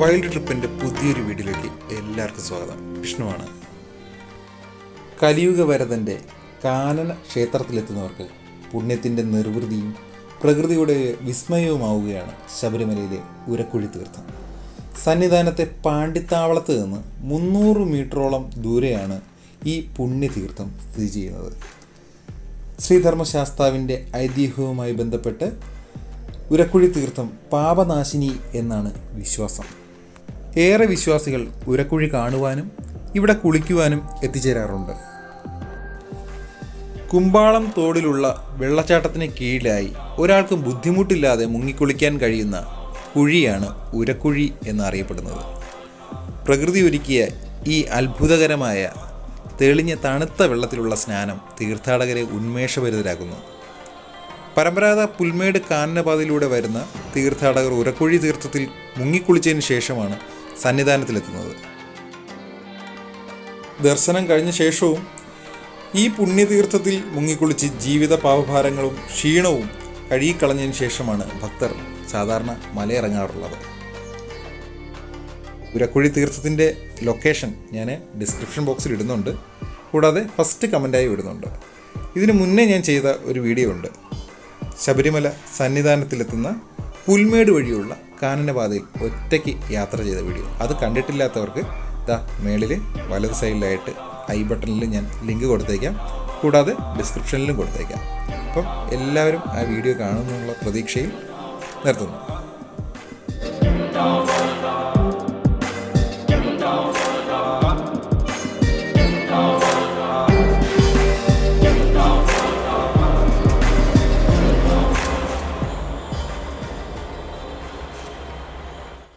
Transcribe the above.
Wild ട്രിപ്പിന്റെ പുതിയൊരു വീഡിയോയിലേക്ക് എല്ലാവർക്കും സ്വാഗതം. വിഷ്ണുവാണ്. കലിയുഗ വരതന്റെ കാനന ക്ഷേത്രത്തിലെത്തുന്നവർക്ക് പുണ്യത്തിന്റെ നിർവൃതിയും പ്രകൃതിയുടെ വിസ്മയവുമാവുകയാണ് ശബരിമലയിലെ ഉരക്കുഴി തീർത്ഥം. സന്നിധാനത്തെ പാണ്ഡിത്താവളത്ത് നിന്ന് മുന്നൂറ് മീറ്ററോളം ദൂരെയാണ് ഈ പുണ്യതീർത്ഥം സ്ഥിതി ചെയ്യുന്നത്. ശ്രീധർമ്മശാസ്താവിന്റെ ഐതിഹ്യവുമായി ബന്ധപ്പെട്ട് ഉരക്കുഴി തീർത്ഥം പാപനാശിനി എന്നാണ് വിശ്വാസം. ഏറെ വിശ്വാസികൾ ഉരക്കുഴി കാണുവാനും ഇവിടെ കുളിക്കുവാനും എത്തിച്ചേരാറുണ്ട്. കുമ്പാളം തോടിലുള്ള വെള്ളച്ചാട്ടത്തിന് കീഴിലായി ഒരാൾക്കും ബുദ്ധിമുട്ടില്ലാതെ മുങ്ങിക്കുളിക്കാൻ കഴിയുന്ന കുഴിയാണ് ഉരക്കുഴി എന്നറിയപ്പെടുന്നത്. പ്രകൃതി ഒരുക്കിയ ഈ അത്ഭുതകരമായ തെളിഞ്ഞ തണുത്ത വെള്ളത്തിലുള്ള സ്നാനം തീർത്ഥാടകരെ ഉന്മേഷഭരിതരാക്കുന്നു. പരമ്പരാഗത പുൽമേട് കാനനപാതയിലൂടെ വരുന്ന തീർത്ഥാടകർ ഉരക്കുഴി തീർത്ഥത്തിൽ മുങ്ങിക്കുളിച്ചതിന് ശേഷമാണ് സന്നിധാനത്തിലെത്തുന്നത്. ദർശനം കഴിഞ്ഞ ശേഷവും ഈ പുണ്യതീർത്ഥത്തിൽ മുങ്ങിക്കുളിച്ച് ജീവിത പാപഭാരങ്ങളും ക്ഷീണവും കഴുകിക്കളഞ്ഞതിന് ശേഷമാണ് ഭക്തർ സാധാരണ മലയിറങ്ങാറുള്ളത്. ഉരക്കുഴി തീർത്ഥത്തിന്റെ ലൊക്കേഷൻ ഞാൻ ഡിസ്ക്രിപ്ഷൻ ബോക്സിൽ ഇടുന്നുണ്ട്. കൂടാതെ ഫസ്റ്റ് കമന്റായി ഇടുന്നുണ്ട്. ഇതിനു മുന്നേ ഞാൻ ചെയ്ത ഒരു വീഡിയോ ഉണ്ട്. ശബരിമല സന്നിധാനത്തിലെത്തുന്ന പുൽമേട് വഴിയുള്ള കാനനപാതയിൽ ഒറ്റയ്ക്ക് യാത്ര ചെയ്ത വീഡിയോ. അത് കണ്ടിട്ടില്ലാത്തവർക്ക് ദാ മേളിൽ വലത് സൈഡിലായിട്ട് ഐ ബട്ടണിൽ ഞാൻ ലിങ്ക് കൊടുത്തേക്കാം. കൂടാതെ ഡിസ്ക്രിപ്ഷനിലും കൊടുത്തേക്കാം. അപ്പം എല്ലാവരും ആ വീഡിയോ കാണുമെന്നുള്ള പ്രതീക്ഷയിൽ നിർത്തുന്നു.